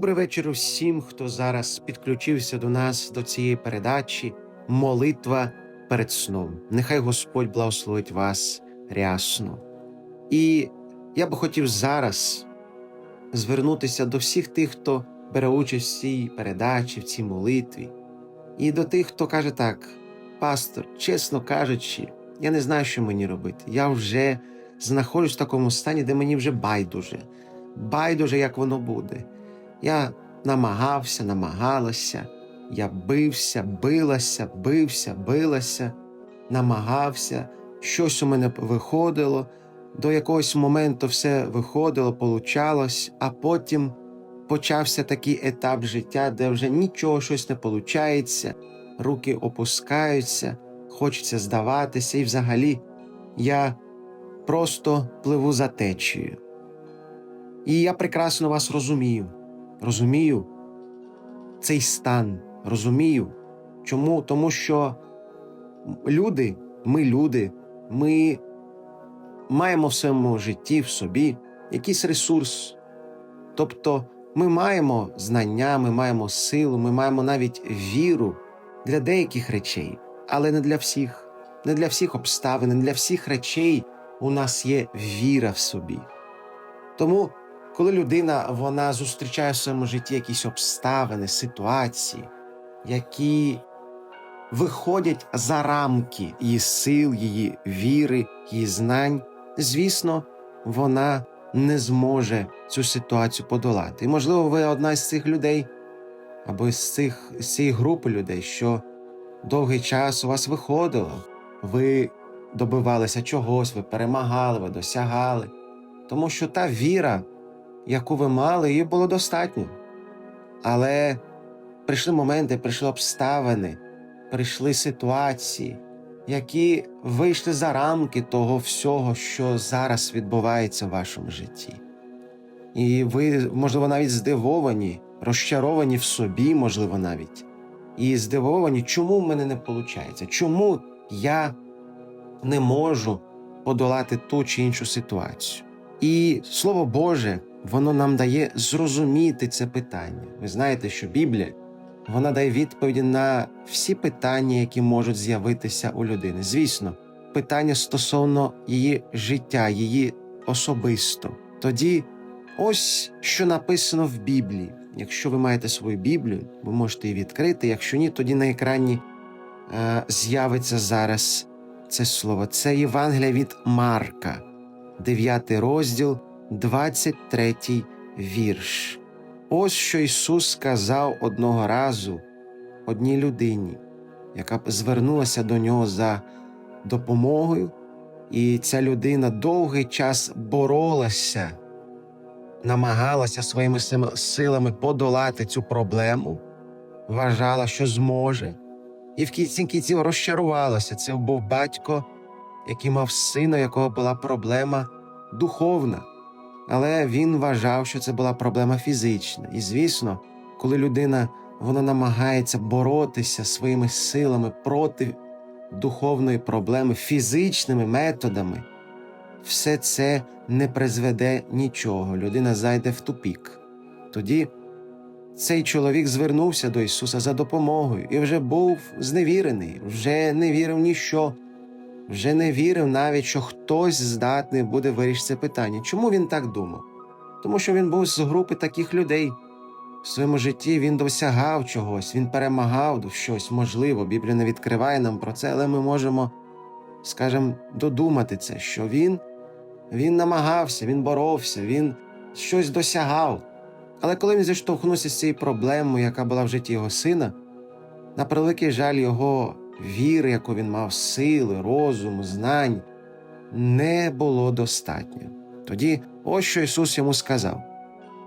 Добрий вечір усім, хто зараз підключився до нас до цієї передачі. Молитва перед сном. Нехай Господь благословить вас рясно. І я би хотів зараз звернутися до всіх тих, хто бере участь в цій передачі, в цій молитві, і до тих, хто каже так: пастор, чесно кажучи, я не знаю, що мені робити. Я вже знаходжусь в такому стані, де мені вже байдуже. Байдуже, як воно буде. Я намагався, намагалася, я бився, билася, бився, билася, намагався, щось у мене виходило, до якогось моменту все виходило, получалось, а потім почався такий етап життя, де вже нічого щось не получається, руки опускаються, хочеться здаватися, і взагалі я просто пливу за течією. І я прекрасно вас розумію розумію цей стан, розумію. Чому? Тому що люди, ми люди, ми маємо в своєму житті в собі якийсь ресурс. Тобто ми маємо знання, ми маємо силу, ми маємо навіть віру для деяких речей, але не для всіх, не для всіх обставин, не для всіх речей у нас є віра в собі. Тому коли людина вона зустрічає в своєму житті якісь обставини, ситуації, які виходять за рамки її сил, її віри, її знань, звісно, вона не зможе цю ситуацію подолати. І, можливо, ви одна з цих людей, або з цих з цієї групи людей, що довгий час у вас виходило, ви добивалися чогось, ви перемагали, ви досягали, тому що та віра яку ви мали, її було достатньо. Але прийшли моменти, прийшли обставини, прийшли ситуації, які вийшли за рамки того всього, що зараз відбувається в вашому житті. І ви, можливо, навіть здивовані, розчаровані в собі, можливо, навіть, і здивовані, чому в мене не виходить, чому я не можу подолати ту чи іншу ситуацію. І Слово Боже воно нам дає зрозуміти це питання. Ви знаєте, що Біблія вона дає відповіді на всі питання, які можуть з'явитися у людини. Звісно, питання стосовно її життя, її особисто. Тоді ось що написано в Біблії. Якщо ви маєте свою Біблію, ви можете її відкрити. Якщо ні, тоді на екрані е, з'явиться зараз це слово. Це Євангелія від Марка, 9 розділ. 23 вірш. Ось що Ісус сказав одного разу одній людині, яка звернулася до нього за допомогою, і ця людина довгий час боролася, намагалася своїми силами подолати цю проблему, вважала, що зможе, і в кінці кінців розчарувалася. Це був батько, який мав сина, якого була проблема духовна але він вважав, що це була проблема фізична. І, звісно, коли людина вона намагається боротися своїми силами проти духовної проблеми фізичними методами, все це не призведе нічого. Людина зайде в тупік. Тоді цей чоловік звернувся до Ісуса за допомогою і вже був зневірений, вже не вірив ніщо вже не вірив навіть, що хтось здатний буде вирішити це питання. Чому він так думав? Тому що він був з групи таких людей, в своєму житті він досягав чогось, він перемагав щось, можливо. Біблія не відкриває нам про це, але ми можемо, скажімо, додумати це, що він, він намагався, він боровся, він щось досягав. Але коли він зіштовхнувся з цією проблемою, яка була в житті його сина, на превеликий жаль його віри, яку він мав, сили, розуму, знань, не було достатньо. Тоді ось що Ісус йому сказав: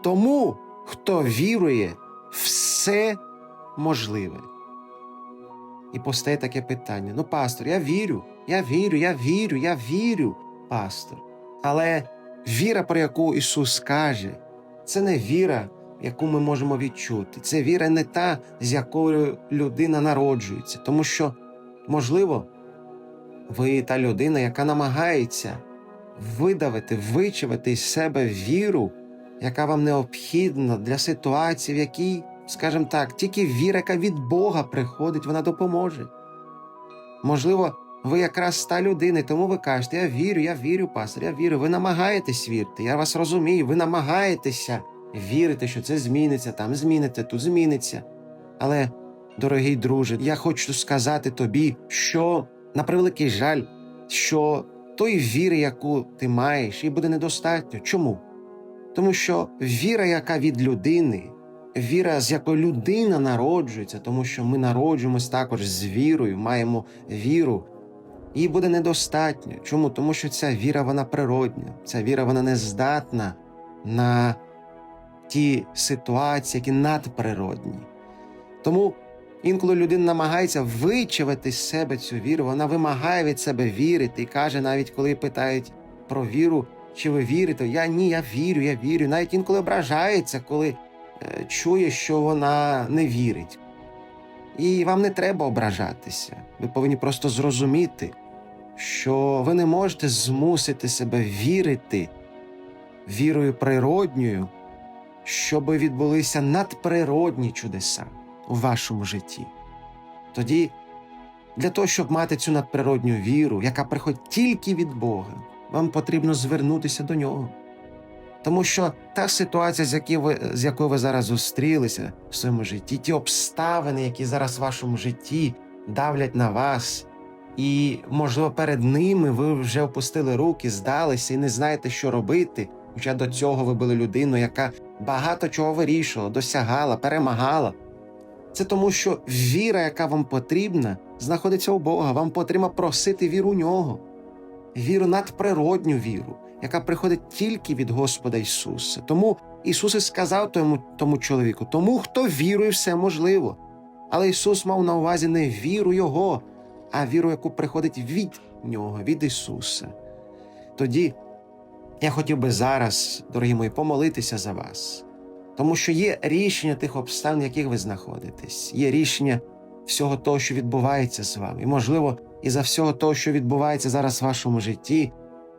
тому, хто вірує, все можливе. І постає таке питання: ну, пастор, я вірю, я вірю, я вірю, я вірю, пастор. Але віра, про яку Ісус каже, це не віра, яку ми можемо відчути. Це віра не та, з якою людина народжується. Тому що, можливо, ви та людина, яка намагається видавити, вичавити із себе віру, яка вам необхідна для ситуації, в якій, скажімо так, тільки віра, яка від Бога приходить, вона допоможе. Можливо, ви якраз та людина, тому ви кажете, я вірю, я вірю, пастор, я вірю. Ви намагаєтесь вірити, я вас розумію, ви намагаєтеся вірити, що це зміниться, там зміниться, тут зміниться. Але, дорогий друже, я хочу сказати тобі, що на превеликий жаль, що тої віри, яку ти маєш, їй буде недостатньо. Чому? Тому що віра, яка від людини, віра, з якою людина народжується, тому що ми народжуємось також з вірою, маємо віру, їй буде недостатньо. Чому? Тому що ця віра вона природня, ця віра вона не здатна на ті ситуації, які надприродні. Тому інколи людина намагається вичавити з себе цю віру, вона вимагає від себе вірити і каже, навіть коли питають про віру, чи ви вірите, я ні, я вірю, я вірю. Навіть інколи ображається, коли е, чує, що вона не вірить. І вам не треба ображатися. Ви повинні просто зрозуміти, що ви не можете змусити себе вірити вірою природньою, щоб відбулися надприродні чудеса у вашому житті. Тоді, для того, щоб мати цю надприродню віру, яка приходить тільки від Бога, вам потрібно звернутися до нього. Тому що та ситуація, з якою ви, з якою ви зараз зустрілися в своєму житті, ті обставини, які зараз в вашому житті давлять на вас, і, можливо, перед ними ви вже опустили руки, здалися і не знаєте, що робити. Хоча до цього ви були людиною, яка багато чого вирішувала, досягала, перемагала. Це тому, що віра, яка вам потрібна, знаходиться у Бога. Вам потрібно просити віру у нього, віру надприродню віру, яка приходить тільки від Господа Ісуса. Тому Ісус і сказав тому, тому чоловіку: тому, хто вірує, все можливо. Але Ісус мав на увазі не віру Його, а віру, яку приходить від Нього, від Ісуса. Тоді я хотів би зараз, дорогі мої, помолитися за вас, тому що є рішення тих обставин, в яких ви знаходитесь, є рішення всього того, що відбувається з вами. І, можливо, і за всього того, що відбувається зараз в вашому житті,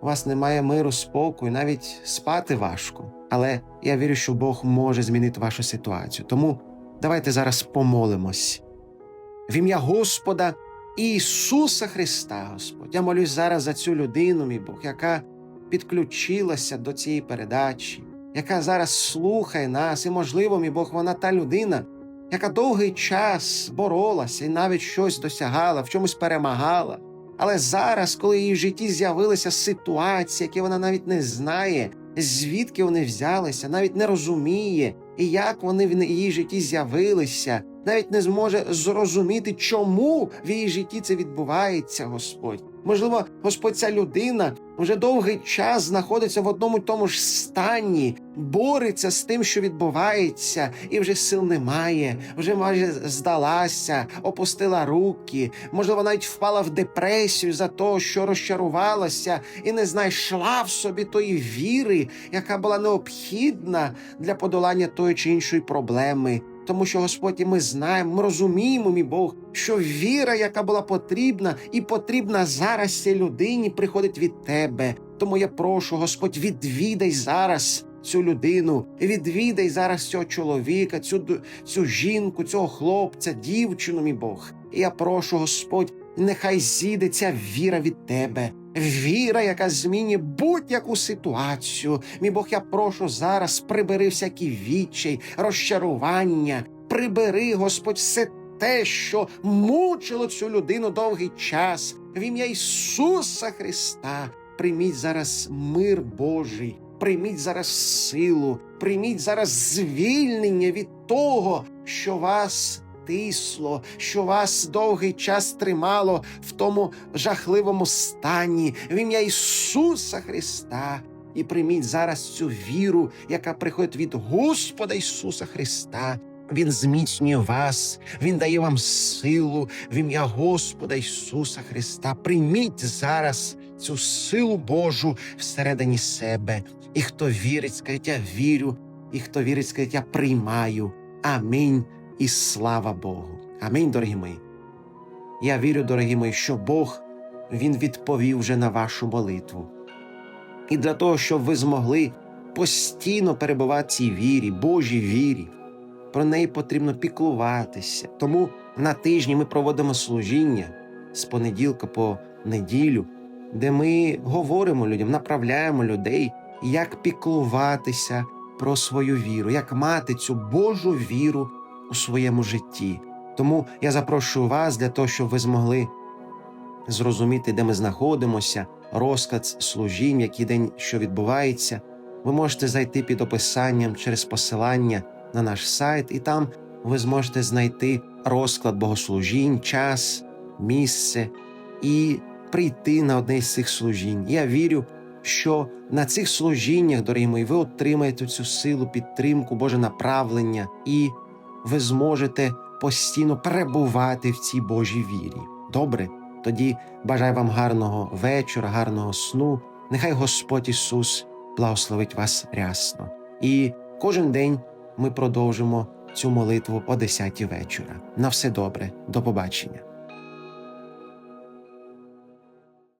у вас немає миру, спокою, навіть спати важко. Але я вірю, що Бог може змінити вашу ситуацію. Тому давайте зараз помолимось. В ім'я Господа Ісуса Христа, Господь. Я молюсь зараз за цю людину, мій Бог, яка підключилася до цієї передачі, яка зараз слухає нас, і, можливо, мій Бог, вона та людина, яка довгий час боролася і навіть щось досягала, в чомусь перемагала. Але зараз, коли її в житті з'явилися ситуації, які вона навіть не знає, звідки вони взялися, навіть не розуміє, і як вони в її житті з'явилися, навіть не зможе зрозуміти, чому в її житті це відбувається, Господь. Можливо, Господь, ця людина вже довгий час знаходиться в одному тому ж стані, бореться з тим, що відбувається, і вже сил немає, вже майже здалася, опустила руки, можливо, навіть впала в депресію за те, що розчарувалася, і не знайшла в собі тої віри, яка була необхідна для подолання тої чи іншої проблеми. Тому що Господь, і ми знаємо, ми розуміємо, мій Бог, що віра, яка була потрібна і потрібна зараз цій людині, приходить від Тебе. Тому я прошу, Господь, відвідай зараз цю людину, відвідай зараз цього чоловіка, цю, цю жінку, цього хлопця, дівчину, мій Бог. І я прошу, Господь, нехай зійде ця віра від Тебе. Віра, яка змінює будь-яку ситуацію. Мій Бог, я прошу зараз, прибери всякі відчай, розчарування, прибери, Господь, все те, що мучило цю людину довгий час. В ім'я Ісуса Христа. Прийміть зараз мир Божий, прийміть зараз силу, прийміть зараз звільнення від того, що вас тисло, що вас довгий час тримало в тому жахливому стані, в ім'я Ісуса Христа. І прийміть зараз цю віру, яка приходить від Господа Ісуса Христа. Він зміцнює вас, Він дає вам силу в ім'я Господа Ісуса Христа. Прийміть зараз цю силу Божу всередині себе. І хто вірить, скажіть, я вірю, і хто вірить, скажіть, я приймаю. Амінь і слава Богу. Амінь, дорогі мої. Я вірю, дорогі мої, що Бог Він відповів вже на вашу молитву. І для того, щоб ви змогли постійно перебувати в цій вірі, Божій вірі, про неї потрібно піклуватися. Тому на тижні ми проводимо служіння з понеділка по неділю, де ми говоримо людям, направляємо людей, як піклуватися про свою віру, як мати цю Божу віру у своєму житті. Тому я запрошую вас для того, щоб ви змогли зрозуміти, де ми знаходимося, розклад служінь, який день що відбувається. Ви можете зайти під описанням через посилання на наш сайт, і там ви зможете знайти розклад богослужінь, час, місце і прийти на одне з цих служінь. Я вірю, що на цих служіннях, дорогі мої, ви отримаєте цю силу, підтримку, Боже направлення, і ви зможете постійно перебувати в цій Божій вірі. Добре? Тоді бажаю вам гарного вечора, гарного сну. Нехай Господь Ісус благословить вас рясно. І кожен день ми продовжимо цю молитву о 10 вечора. На все добре, до побачення.